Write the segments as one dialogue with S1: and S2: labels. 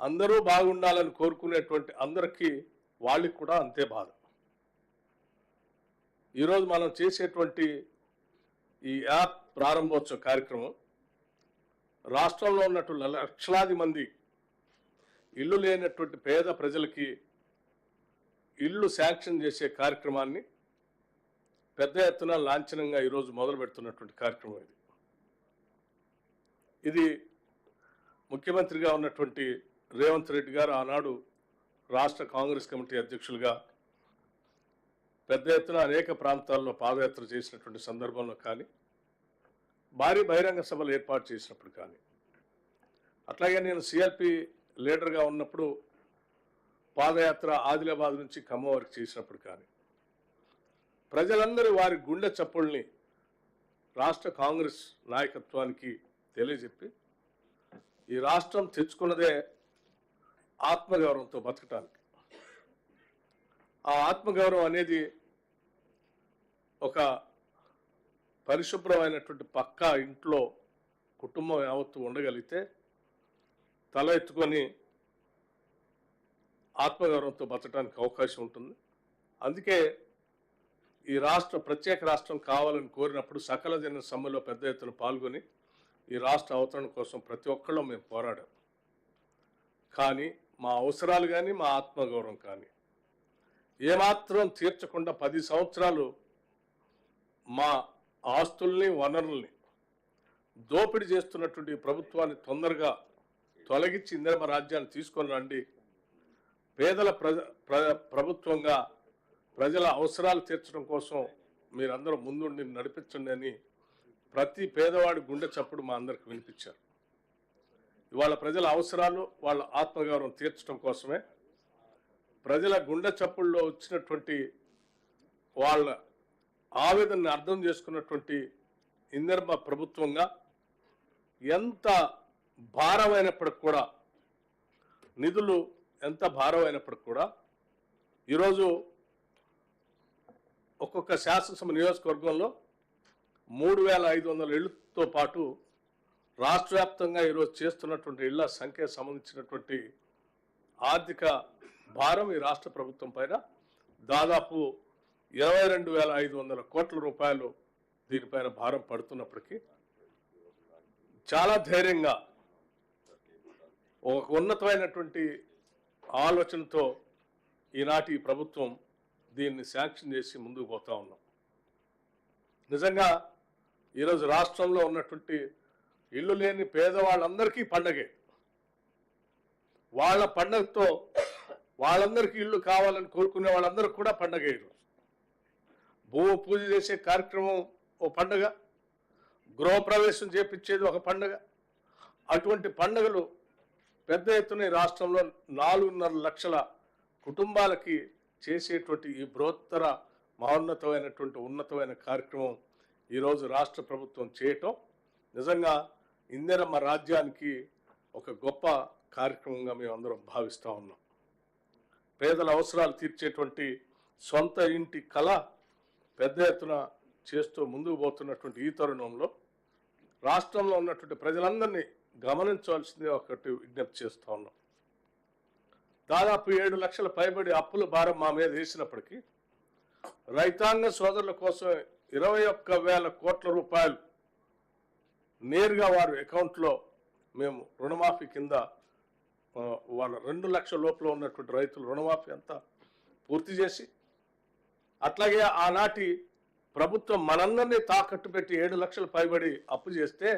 S1: అందరూ బాగుండాలని కోరుకునేటువంటి అందరికీ వాళ్ళకి కూడా అంతే బాధ. ఈరోజు మనం చేసేటువంటి ఈ యాప్ ప్రారంభోత్సవ కార్యక్రమం రాష్ట్రంలో ఉన్నటువంటి లక్షలాది మంది ఇల్లు లేనటువంటి పేద ప్రజలకి ఇల్లు శాంక్షన్ చేసే కార్యక్రమాన్ని పెద్ద ఎత్తున లాంఛనంగా ఈరోజు మొదలు పెడుతున్నటువంటి కార్యక్రమం ఇది. ఇది ముఖ్యమంత్రిగా ఉన్నటువంటి రేవంత్ రెడ్డి గారు ఆనాడు రాష్ట్ర కాంగ్రెస్ కమిటీ అధ్యక్షులుగా పెద్ద ఎత్తున అనేక ప్రాంతాల్లో పాదయాత్ర చేసినటువంటి సందర్భంలో కానీ భారీ బహిరంగ సభలు ఏర్పాటు చేసినప్పుడు కానీ అట్లాగే నేను సిఎల్పి లీడర్గా ఉన్నప్పుడు పాదయాత్ర ఆదిలాబాద్ నుంచి ఖమ్మం వరకు చేసినప్పుడు కానీ ప్రజలందరూ వారి గుండె చప్పుల్ని రాష్ట్ర కాంగ్రెస్ నాయకత్వానికి తెలియజెప్పి ఈ రాష్ట్రం తెచ్చుకున్నదే ఆత్మగౌరవంతో బతకటానికి ఆ ఆత్మగౌరవం అనేది ఒక పరిశుభ్రమైనటువంటి పక్కా ఇంట్లో కుటుంబం యావత్తు ఉండగలిగితే తల ఎత్తుకొని ఆత్మగౌరవంతో బతకడానికి అవకాశం ఉంటుంది. అందుకే ఈ రాష్ట్ర ప్రత్యేక రాష్ట్రం కావాలని కోరినప్పుడు సకల జన సమ్మెలో పెద్ద ఎత్తున పాల్గొని ఈ రాష్ట్ర అవతరణ కోసం ప్రతి ఒక్కళ్ళు మేము పోరాడాం. కానీ మా అవసరాలు కానీ మా ఆత్మగౌరవం కానీ. ఏమాత్రం తీర్చకుండా పది సంవత్సరాలు మా ఆస్తుల్ని వనరుల్ని దోపిడీ చేస్తున్నటువంటి ప్రభుత్వాన్ని తొందరగా తొలగించి ఇందిరమ రాజ్యాన్ని తీసుకొని రండి. పేదల ప్రజ ప్రభుత్వంగా ప్రజల అవసరాలు తీర్చడం కోసం మీరందరూ ముందుండి నడిపించండి అని ప్రతి పేదవాడి గుండె చప్పుడు మా అందరికి వినిపించారు. ఇవాళ ప్రజల అవసరాలు వాళ్ళ ఆత్మగౌరవం తీర్చడం కోసమే ప్రజల గుండె చప్పుల్లో వచ్చినటువంటి వాళ్ళ ఆవేదనని అర్థం చేసుకున్నటువంటి ఇందర్మ ప్రభుత్వంగా ఎంత భారమైనప్పటికి కూడా నిధులు ఎంత భారమైనప్పటికి కూడా ఈరోజు ఒక్కొక్క శాసనసభ నియోజకవర్గంలో మూడు వేల ఐదు వందల ఇళ్ళతో పాటు రాష్ట్ర వ్యాప్తంగా ఈరోజు చేస్తున్నటువంటి ఇళ్ళ సంఖ్య సంబంధించినటువంటి ఆర్థిక భారం ఈ రాష్ట్ర ప్రభుత్వం పైన దాదాపు ఇరవై రెండు వేల ఐదు వందల కోట్ల రూపాయలు దీనిపైన భారం పడుతున్నప్పటికీ చాలా ధైర్యంగా ఒక ఉన్నతమైనటువంటి ఆలోచనతో ఈనాటి ప్రభుత్వం దీన్ని శాంక్షన్ చేసి ముందుకు పోతా ఉన్నాం. నిజంగా ఈరోజు రాష్ట్రంలో ఉన్నటువంటి ఇల్లు లేని పేదవాళ్ళందరికీ పండగే. వాళ్ళ పండగతో వాళ్ళందరికీ ఇల్లు కావాలని కోరుకునే వాళ్ళందరికీ కూడా పండగ ఈరోజు పూజ చేసే కార్యక్రమం ఓ పండగ. గృహప్రవేశం చేపించేది ఒక పండగ. అటువంటి పండగలు పెద్ద ఎత్తున ఈ రాష్ట్రంలో నాలుగున్నర లక్షల కుటుంబాలకి చేసేటువంటి ఈ బృహత్తర మహోన్నతమైనటువంటి ఉన్నతమైన కార్యక్రమం ఈరోజు రాష్ట్ర ప్రభుత్వం చేయటం. నిజంగా ఇందిరమ్మ రాజ్యానికి ఒక గొప్ప కార్యక్రమంగా మేము అందరం భావిస్తూ ఉన్నాం. పేదల అవసరాలు తీర్చేటువంటి సొంత ఇంటి కళ పెద్ద ఎత్తున చేస్తూ ముందుకు పోతున్నటువంటి ఈ తరుణంలో రాష్ట్రంలో ఉన్నటువంటి ప్రజలందరినీ గమనించవలసింది ఒకటి విజ్ఞప్తి చేస్తూ ఉన్నాం. దాదాపు ఏడు లక్షల పైబడి అప్పుల భారం మా మీద వేసినప్పటికీ రైతాంగ సోదరుల కోసం ఇరవై ఒక్క వేల కోట్ల రూపాయలు నేరుగా వారి అకౌంట్లో మేము రుణమాఫీ కింద వాళ్ళ రెండు లక్షల లోపల ఉన్నటువంటి రైతులు రుణమాఫీ అంతా పూర్తి చేసి అట్లాగే ఆనాటి ప్రభుత్వం మనందరినీ తాకట్టు పెట్టి ఏడు లక్షలు పైబడి అప్పు చేస్తే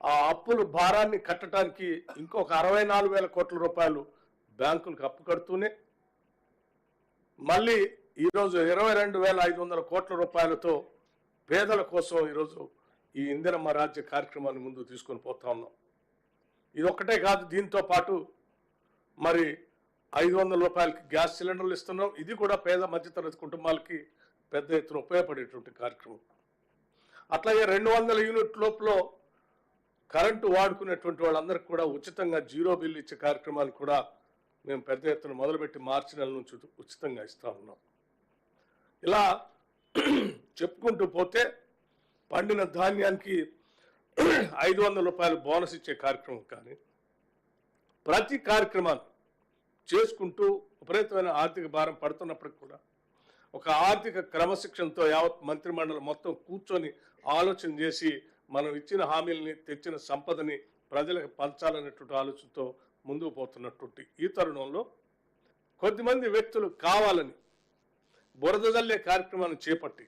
S1: ఆ అప్పుల భారాన్ని కట్టడానికి ఇంకొక అరవై నాలుగు వేల కోట్ల రూపాయలు బ్యాంకులకు అప్పు కడుతూనే మళ్ళీ ఈరోజు ఇరవై రెండు వేల ఐదు వందల కోట్ల రూపాయలతో పేదల కోసం ఈరోజు ఈ ఇందిరమ్మ రాజ్య కార్యక్రమాన్ని ముందు తీసుకొని పోతా ఉన్నాం. ఇది ఒక్కటే కాదు దీంతో పాటు మరి ఐదు వందల రూపాయలకి గ్యాస్ సిలిండర్లు ఇస్తున్నాం. ఇది కూడా పేద మధ్యతరగతి కుటుంబాలకి పెద్ద ఎత్తున ఉపయోగపడేటువంటి కార్యక్రమం. అట్లాగే రెండు వందల యూనిట్ లోపల కరెంటు వాడుకునేటువంటి వాళ్ళందరికీ కూడా ఉచితంగా జీరో బిల్ ఇచ్చే కార్యక్రమాన్ని కూడా మేము పెద్ద ఎత్తున మొదలుపెట్టి మార్చి నెల నుంచి ఉచితంగా ఇస్తా ఉన్నాం. ఇలా చెప్పుకుంటూ పోతే పండిన ధాన్యానికి ఐదు వందల రూపాయలు బోనస్ ఇచ్చే కార్యక్రమం కానీ ప్రతి కార్యక్రమాన్ని చేసుకుంటూ విపరీతమైన ఆర్థిక భారం పడుతున్నప్పటికి కూడా ఒక ఆర్థిక క్రమశిక్షణతో యావత్ మంత్రిమండలి మొత్తం కూర్చొని ఆలోచన చేసి మనం ఇచ్చిన హామీలని తెచ్చిన సంపదని ప్రజలకు పంచాలనేటువంటి ఆలోచనతో ముందుకు పోతున్నటువంటి ఈ తరుణంలో కొద్దిమంది వ్యక్తులు కావాలని బురద జల్లే కార్యక్రమాన్ని చేపట్టి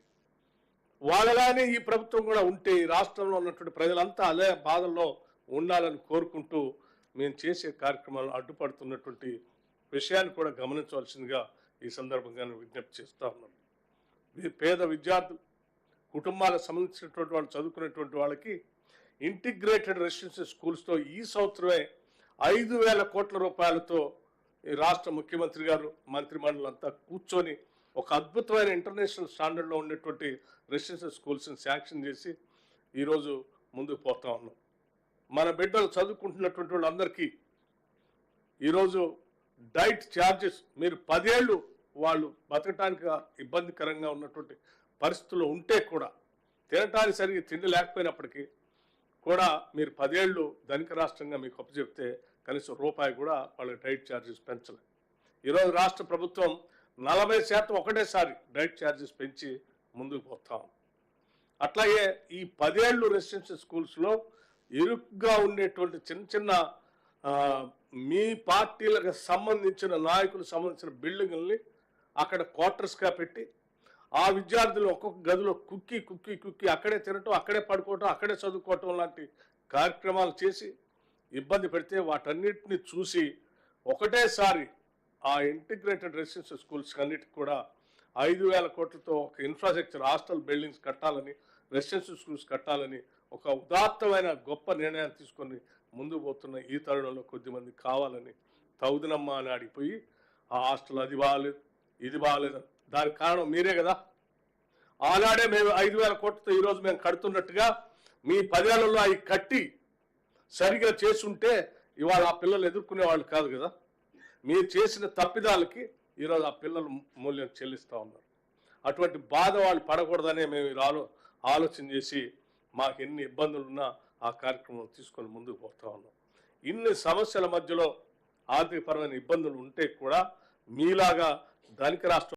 S1: వాళ్ళలానే ఈ ప్రభుత్వం కూడా ఉంటే ఈ రాష్ట్రంలో ఉన్నటువంటి ప్రజలంతా అదే బాధల్లో ఉండాలని కోరుకుంటూ మేము చేసే కార్యక్రమాలు అడ్డుపడుతున్నటువంటి విషయాన్ని కూడా గమనించవలసిందిగా ఈ సందర్భంగా నేను విజ్ఞప్తి చేస్తా ఉన్నాను. పేద విద్యార్థులు కుటుంబాలకు సంబంధించినటువంటి వాళ్ళు చదువుకునేటువంటి వాళ్ళకి ఇంటిగ్రేటెడ్ రెసిడెన్షియల్ స్కూల్స్తో ఈ సంవత్సరమే ఐదు వేల కోట్ల రూపాయలతో ఈ రాష్ట్ర ముఖ్యమంత్రి గారు మంత్రిమండలి అంతా కూర్చొని ఒక అద్భుతమైన ఇంటర్నేషనల్ స్టాండర్డ్లో ఉండేటువంటి రెసిడెన్షియల్ స్కూల్స్ని శాంక్షన్ చేసి ఈరోజు ముందుకు పోతా ఉన్నాం. మన బిడ్డలు చదువుకుంటున్నటువంటి వాళ్ళందరికీ ఈరోజు డైట్ ఛార్జెస్ మీరు పదేళ్ళు వాళ్ళు బతకటానికి ఇబ్బందికరంగా ఉన్నటువంటి పరిస్థితుల్లో ఉంటే కూడా తినటానికి సరిగి తిండి లేకపోయినప్పటికీ కూడా మీరు పదేళ్ళు ధనిక రాష్ట్రంగా మీకు అప్పచెప్తే కనీసం రూపాయి కూడా వాళ్ళకి డైట్ ఛార్జెస్ పెంచలేదు ఈరోజు రాష్ట్ర ప్రభుత్వం నలభై శాతం ఒకటేసారి డైట్ ఛార్జెస్ పెంచి ముందుకు పోతాం. అట్లాగే ఈ పదేళ్ళు రెసిడెన్షియల్ స్కూల్స్లో ఇరుగ్గా ఉండేటువంటి చిన్న చిన్న మీ పార్టీలకు సంబంధించిన నాయకులకు సంబంధించిన బిల్డింగుల్ని అక్కడ క్వార్టర్స్గా పెట్టి ఆ విద్యార్థులు ఒక్కొక్క గదిలో కుక్కి కుక్కి కుక్కి అక్కడే తినటం అక్కడే పడుకోవటం అక్కడే చదువుకోవటం లాంటి కార్యక్రమాలు చేసి ఇబ్బంది పెడితే వాటన్నిటిని చూసి ఒకటేసారి ఆ ఇంటిగ్రేటెడ్ రెసిడెన్షియల్ స్కూల్స్ అన్నిటికి కూడా ఐదు వేల కోట్లతో ఒక ఇన్ఫ్రాస్ట్రక్చర్ హాస్టల్ బిల్డింగ్స్ కట్టాలని రెసిడెన్షియల్ స్కూల్స్ కట్టాలని ఒక ఉదాత్తమైన గొప్ప నిర్ణయాన్ని తీసుకొని ముందు పోతున్న ఈ తరుణంలో కొద్దిమంది కావాలని తౌదినమ్మ అని ఆడిపోయి ఆ హాస్టల్ అది బాగాలేదు ఇది బాగాలేదు దానికి కారణం మీరే కదా. ఆనాడే మేము ఐదు వేల కోట్లతో ఈరోజు మేము కడుతున్నట్టుగా మీ పదేళ్ళలో అవి కట్టి సరిగ్గా చేసుంటే ఇవాళ ఆ పిల్లలు ఎదుర్కొనే వాళ్ళు కాదు కదా. మీరు చేసిన తప్పిదాలకి ఈరోజు ఆ పిల్లలు మూల్యం చెల్లిస్తూ ఉన్నారు. అటువంటి బాధ వాళ్ళు పడకూడదనే మేము ఆలో ఆలోచన చేసి మాకు ఎన్ని ఇబ్బందులు ఉన్నా ఆ కార్యక్రమం తీసుకొని ముందుకు పోతా ఉన్నాం. ఇన్ని సమస్యల మధ్యలో ఆర్థికపరమైన ఇబ్బందులు ఉంటే కూడా మీలాగా ధనిక రాష్ట్రం